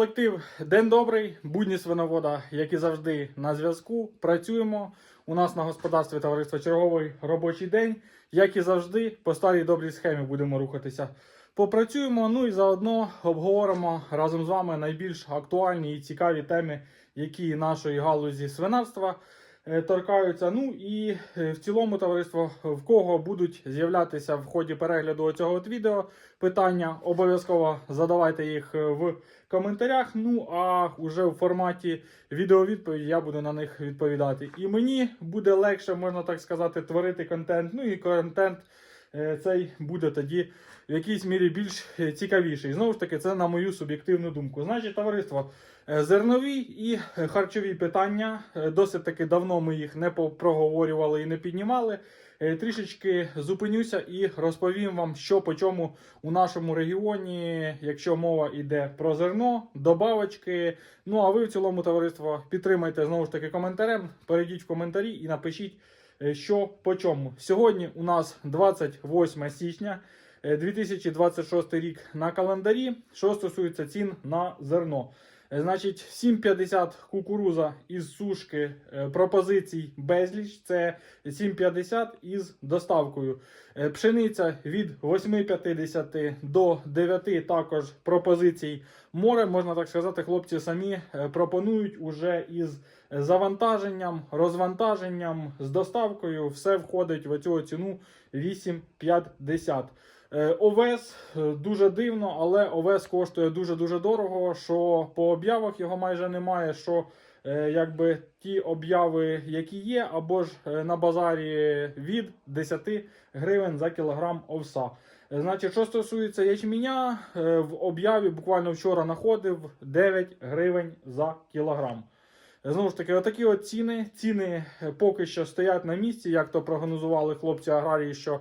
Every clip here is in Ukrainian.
Колектив, день добрий, будні свиновода, як і завжди, на зв'язку. Працюємо. У нас на господарстві товариства черговий робочий день. Як і завжди, по старій добрій схемі будемо рухатися. Попрацюємо, ну і заодно обговоримо разом з вами найбільш актуальні і цікаві теми, які нашої галузі свинарства е, торкаються. Ну і е, в цілому, товариство, в кого будуть з'являтися в ході перегляду цього відео питання, обов'язково задавайте їх е, в коментарях. Ну а уже в форматі відеовідповіді я буду на них відповідати. І мені буде легше, можна так сказати, творити контент. Ну і контент е, цей буде тоді в якійсь мірі більш е, цікавіший. Знову ж таки, це на мою суб'єктивну думку. Значить, товариство, е, зернові і харчові питання. Досить таки давно ми їх не проговорювали і не піднімали. Е, Трішечки зупинюся і розповім вам, що по чому у нашому регіоні, якщо мова йде про зерно, добавочки. Ну а ви в цілому товариство підтримайте знову ж таки коментарем. Перейдіть в коментарі і напишіть, е, що по чому. Сьогодні у нас 28 січня. е, 2026 рік на календарі. Що стосується цін на зерно. Значить, 7,50 кукуруза із сушки е, пропозицій безліч. Це 7,50 із доставкою. Е, Пшениця від 8,50 до 9 також пропозицій море. Можна так сказати, хлопці самі е, пропонують уже із завантаженням, розвантаженням, з доставкою. Все входить в цю ціну 8,50. Е, Овес е, дуже дивно, але овес коштує дуже-дуже дорого. Що по об'явах його майже немає. Що е, якби ті об'яви, які є, або ж на базарі від 10 гривень за кілограм овса. Значить, що стосується ячменя, в об'яві буквально вчора знаходив 9 гривень за кілограм. Знову ж таки, отакі от ціни. Ціни поки що стоять на місці, як то прогнозували хлопці аграрії, що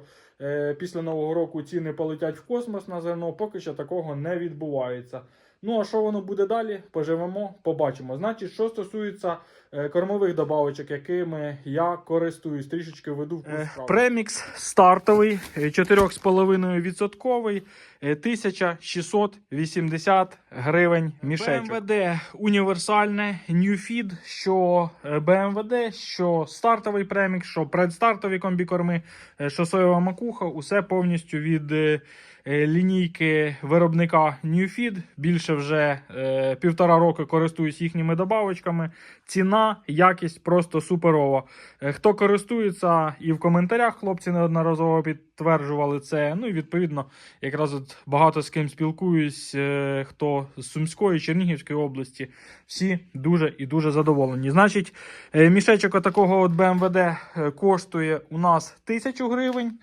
після нового року ціни полетять в космос на зерно. Поки що такого не відбувається. Ну а що воно буде далі? Поживемо, побачимо. Значить, що стосується е, кормових добавочок, якими я користуюсь, трішечки веду в курс. Премікс стартовий, е, 4,5 відсотковий, е, 1680 гривень мішечок. БМВД універсальне, Newfeed, що е, БМВД, що стартовий премікс, що предстартові комбікорми, е, що соєва макуха, усе повністю від е, е, лінійки виробника Newfeed. Більше вже е, півтора року користуюсь їхніми добавочками. Ціна, якість просто суперова. Е, Хто користується, і в коментарях хлопці неодноразово підтверджували це. Ну і відповідно, якраз от багато з ким спілкуюсь, е, хто з Сумської, Чернігівської області, всі дуже і дуже задоволені. Значить, е, мішечок отакого от БМВД е, коштує у нас 1000 гривень.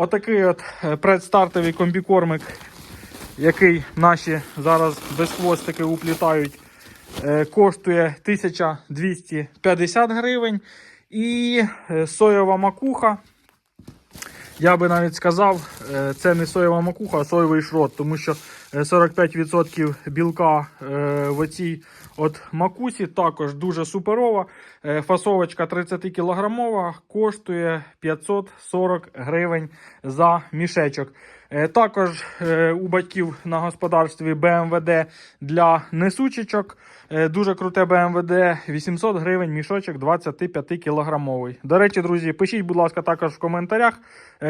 Отакий от е, предстартовий комбікормик, який наші зараз без хвостики уплітають, е, коштує 1250 гривень. І е, соєва макуха. Я би навіть сказав, це не соєва макуха, а соєвий шрот, тому що е, 45% білка в оцій от макусі також дуже суперова. Е, Фасовочка 30 кілограмова коштує 540 гривень за мішечок. Е, Також е, у батьків на господарстві БМВД для несучечок. Е, Дуже круте БМВД 800 гривень мішочок 25 кілограмовий. До речі, друзі, пишіть, будь ласка, також в коментарях,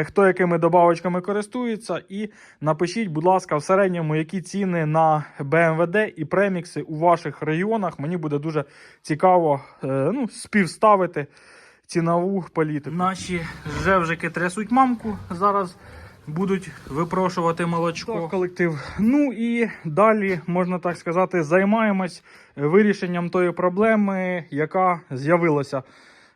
хто якими добавочками користується, і напишіть, будь ласка, в середньому, які ціни на БМВД і премікси у ваших регіонах. Мені буде дуже цікаво ну, співставити цінову політику. Наші жевжики трясуть мамку зараз. Будуть випрошувати молочко. Так, колектив. Ну і далі, можна так сказати, займаємось вирішенням тої проблеми, яка з'явилася.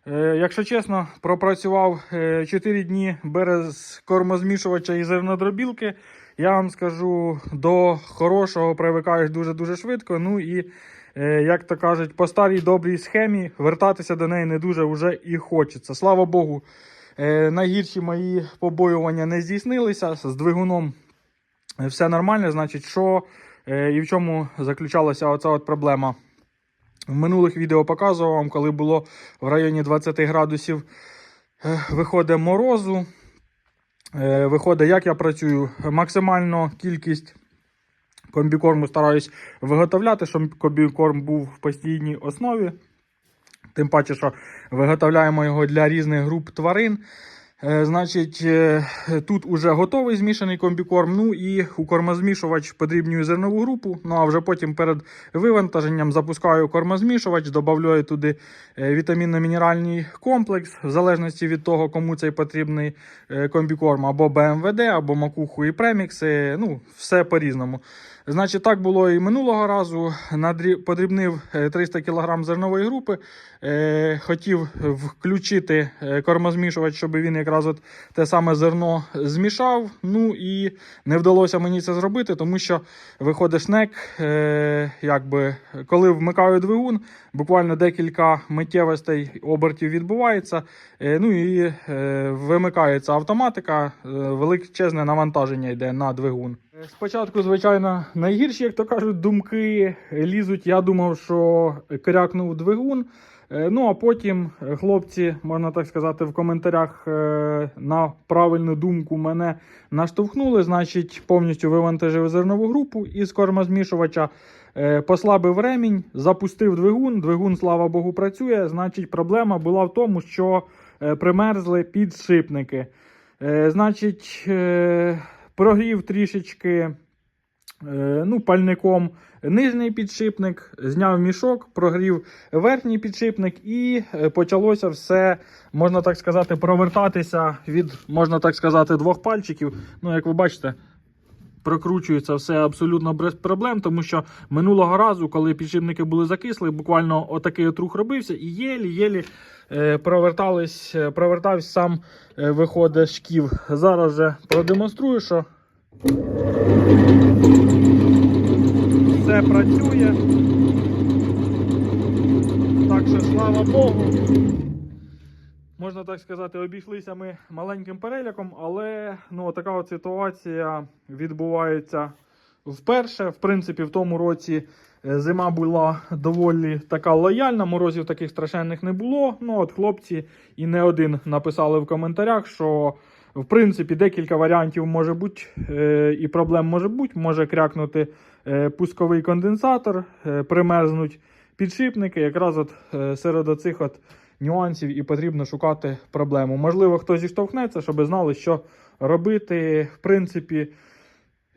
Е, якщо чесно, пропрацював е, 4 дні без кормозмішувача і зернодробілки. Я вам скажу, до хорошого привикаєш дуже-дуже швидко. Ну і, е, як то кажуть, по старій добрій схемі вертатися до неї не дуже вже і хочеться. Слава Богу, е, найгірші мої побоювання не здійснилися. З двигуном е, все нормально. Значить, що е, і в чому заключалася оця от проблема. В минулих відео показував вам, коли було в районі 20 градусів, е, виходить морозу. Е, Виходить, як я працюю, максимально кількість комбікорму стараюсь виготовляти, щоб комбікорм був в постійній основі. Тим паче, що виготовляємо його для різних груп тварин. Е, Значить, е, тут уже готовий змішаний комбікорм. Ну і у кормозмішувач подрібнюю зернову групу. Ну а вже потім перед вивантаженням запускаю кормозмішувач, додаю туди е, вітамінно-мінеральний комплекс, в залежності від того, кому цей потрібний комбікорм, або БМВД, або макуху і премікси. Ну, все по-різному. Значить, так було і минулого разу. Подрібнив е, 300 кг зернової групи. Е, хотів включити е, кормозмішувач, щоб він якраз от те саме зерно змішав. Ну і не вдалося мені це зробити, тому що виходить шнек, е, якби, коли вмикаю двигун, буквально декілька миттєвостей обертів відбувається. Е, ну і е, вимикається автоматика, е, величезне навантаження йде на двигун. Е, Спочатку, звичайно, найгірші, як то кажуть, думки лізуть. Я думав, що крякнув двигун. Е, Ну, а потім хлопці, можна так сказати, в коментарях е, на правильну думку мене наштовхнули. Значить, повністю вивантажив зернову групу із кормозмішувача, е, послабив ремінь, запустив двигун. Двигун, слава Богу, працює. Значить, проблема була в тому, що примерзли підшипники. Значить, прогрів трішечки. Е, Ну, пальником нижній підшипник, зняв мішок, прогрів верхній підшипник, і е, почалося все, можна так сказати, провертатися від, можна так сказати, двох пальчиків. Ну, як ви бачите, прокручується все абсолютно без проблем, тому що минулого разу, коли підшипники були закисли, буквально отакий от рух робився, і єлі-єлі е, е, провертався сам е, виходить шків. Зараз же продемонструю, що все працює. Так що, слава Богу. Можна так сказати, обійшлися ми маленьким переляком, але ну, така от ситуація відбувається вперше. В принципі, в тому році е, зима була доволі така лояльна, морозів таких страшенних не було. Ну, от хлопці і не один написали в коментарях, що в принципі декілька варіантів може бути е, і проблем може бути. Може крякнути е, пусковий конденсатор, примерзнуть підшипники. Якраз от серед оцих от нюансів і потрібно шукати проблему. Можливо, хтось зіштовхнеться, щоб знали, що робити. В принципі,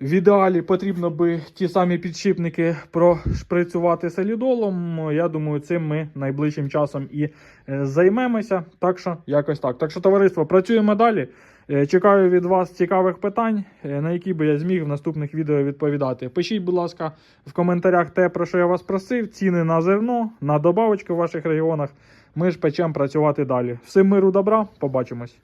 в ідеалі потрібно би ті самі підшипники прошприцювати солідолом. Я думаю, цим ми найближчим часом і е, займемося. Так що, якось так. Так що, товариство, працюємо далі. Е, Чекаю від вас цікавих питань, е, на які би я зміг в наступних відео відповідати. Пишіть, будь ласка, в коментарях те, про що я вас просив. Ціни на зерно, на добавочки в ваших регіонах. Ми ж печемо працювати далі. Всім миру добра, побачимось.